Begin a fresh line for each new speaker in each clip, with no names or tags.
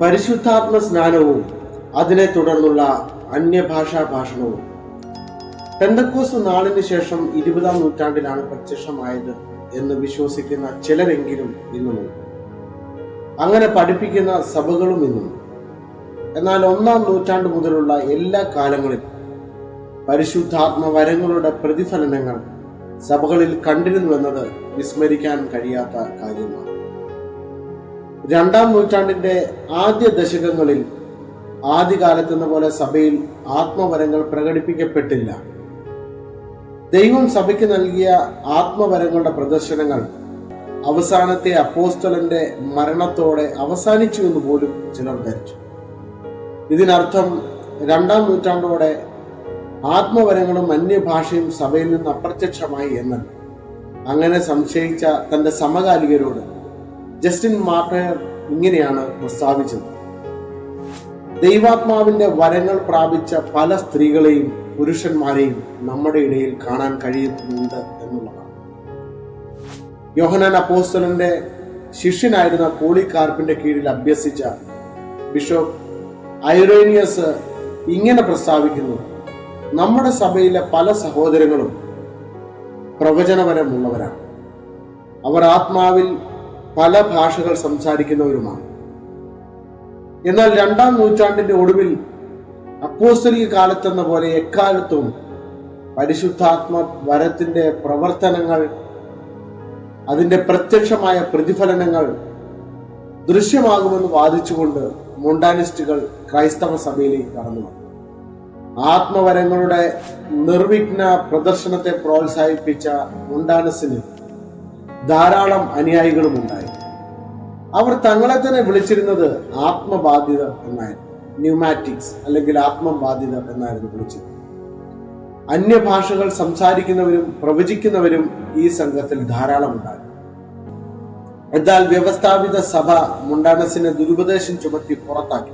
പരിശുദ്ധാത്മ സ്നാനവും അതിനെ തുടർന്നുള്ള അന്യഭാഷാ ഭാഷണവും. പെന്തക്കോസ് നാളിന് ശേഷം ഇരുപതാം നൂറ്റാണ്ടിലാണ് പ്രത്യക്ഷമായത് എന്ന് വിശ്വസിക്കുന്ന ചിലരെങ്കിലും ഇന്നുമുണ്ട് അങ്ങനെ പഠിപ്പിക്കുന്ന സഭകളും ഇന്നുണ്ട് എന്നാൽ ഒന്നാം നൂറ്റാണ്ട് മുതലുള്ള എല്ലാ കാലങ്ങളിലും പരിശുദ്ധാത്മ വരങ്ങളുടെ പ്രതിഫലനങ്ങൾ സഭകളിൽ കണ്ടിരുന്നുവെന്നത് വിസ്മരിക്കാൻ കഴിയാത്ത കാര്യമാണ്. രണ്ടാം നൂറ്റാണ്ടിന്റെ ആദ്യ ദശകങ്ങളിൽ ആദ്യകാലത്തെന്ന പോലെ സഭയിൽ ആത്മവരങ്ങൾ പ്രകടിപ്പിക്കപ്പെട്ടില്ല. ദൈവം സഭയ്ക്ക് നൽകിയ ആത്മവരങ്ങളുടെ പ്രദർശനങ്ങൾ അവസാനത്തെ അപ്പോസ്റ്റലന്റെ മരണത്തോടെ അവസാനിച്ചു എന്ന് പോലും ചിലർ ധരിച്ചു. ഇതിനർത്ഥം രണ്ടാം നൂറ്റാണ്ടോടെ ആത്മവരങ്ങളും അന്യഭാഷയും സഭയിൽ നിന്ന് അപ്രത്യക്ഷമായി എന്നല്ല. അങ്ങനെ സംശയിച്ച തന്റെ സമകാലികരോട് ജസ്റ്റിൻ മാർട്ടയർ ഇങ്ങനെയാണ് പ്രസ്താവിച്ചത്. ദൈവാത്മാവിന്റെ വരങ്ങൾ പ്രാപിച്ച പല സ്ത്രീകളെയും പുരുഷന്മാരെയും നമ്മുടെ ഇടയിൽ കാണാൻ കഴിയുന്നുണ്ട് എന്നുള്ളതാണ്. യോഹനാൻ അപ്പോസ്റ്റലിന്റെ ശിഷ്യനായിരുന്ന പോളികാർപ്പിന്റെ കീഴിൽ അഭ്യസിച്ച ബിഷപ്പ് ഐറേനിയസ് ഇങ്ങനെ പ്രസ്താവിക്കുന്നു നമ്മുടെ സഭയിലെ പല സഹോദരങ്ങളും പ്രവചനപരമുള്ളവരാണ്. അവർ ആത്മാവിൽ പല ഭാഷകൾ സംസാരിക്കുന്നവരുമാണ്. എന്നാൽ രണ്ടാം നൂറ്റാണ്ടിന്റെ ഒടുവിൽ അപ്പോസ്തലിക കാലത്തെന്ന പോലെ എക്കാലത്തും പരിശുദ്ധാത്മ വരത്തിന്റെ പ്രവർത്തനങ്ങൾ അതിന്റെ പ്രത്യക്ഷമായ പ്രതിഫലനങ്ങൾ ദൃശ്യമാകുമെന്ന് വാദിച്ചുകൊണ്ട് മൊണ്ടാനിസ്റ്റുകൾ ക്രൈസ്തവ സഭയിലേക്ക് കടന്നു വന്നു. ആത്മവരങ്ങളുടെ നിർവിഘ്ന പ്രദർശനത്തെ പ്രോത്സാഹിപ്പിച്ച മുണ്ടാനസിന് ധാരാളം അനുയായികളും ഉണ്ടായി. അവർ തങ്ങളെ തന്നെ വിളിച്ചിരുന്നത് ആത്മബാധിതർ എന്നായിരുന്നു. ന്യൂമാറ്റിക്സ് അല്ലെങ്കിൽ ആത്മബാധിതർ എന്നായിരുന്നു വിളിച്ചത് അന്യഭാഷകൾ സംസാരിക്കുന്നവരും പ്രവചിക്കുന്നവരും ഈ സംഘത്തിൽ ധാരാളം ഉണ്ടായി. എന്നാൽ വ്യവസ്ഥാപിത സഭ മുണ്ടാനസിനെ ദുരുപദേശം ചുമത്തി പുറത്താക്കി.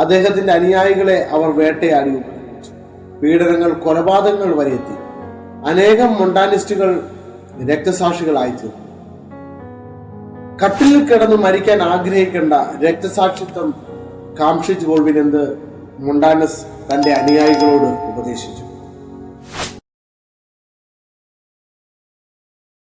അദ്ദേഹത്തിന്റെ അനുയായികളെ അവർ വേട്ടയാടി പീഡനങ്ങൾ കൊലപാതകങ്ങൾ വരെ എത്തി അനേകം മൊണ്ടാനിസ്റ്റുകൾ രക്തസാക്ഷികളായി തീർന്നു കട്ടിലിൽ കിടന്ന് മരിക്കാൻ ആഗ്രഹിക്കേണ്ട രക്തസാക്ഷിത്വം കാക്ഷിച്ചു പോൾവിനെന്ത് മുണ്ടാനസ് തന്റെ അനുയായികളോട് ഉപദേശിച്ചു.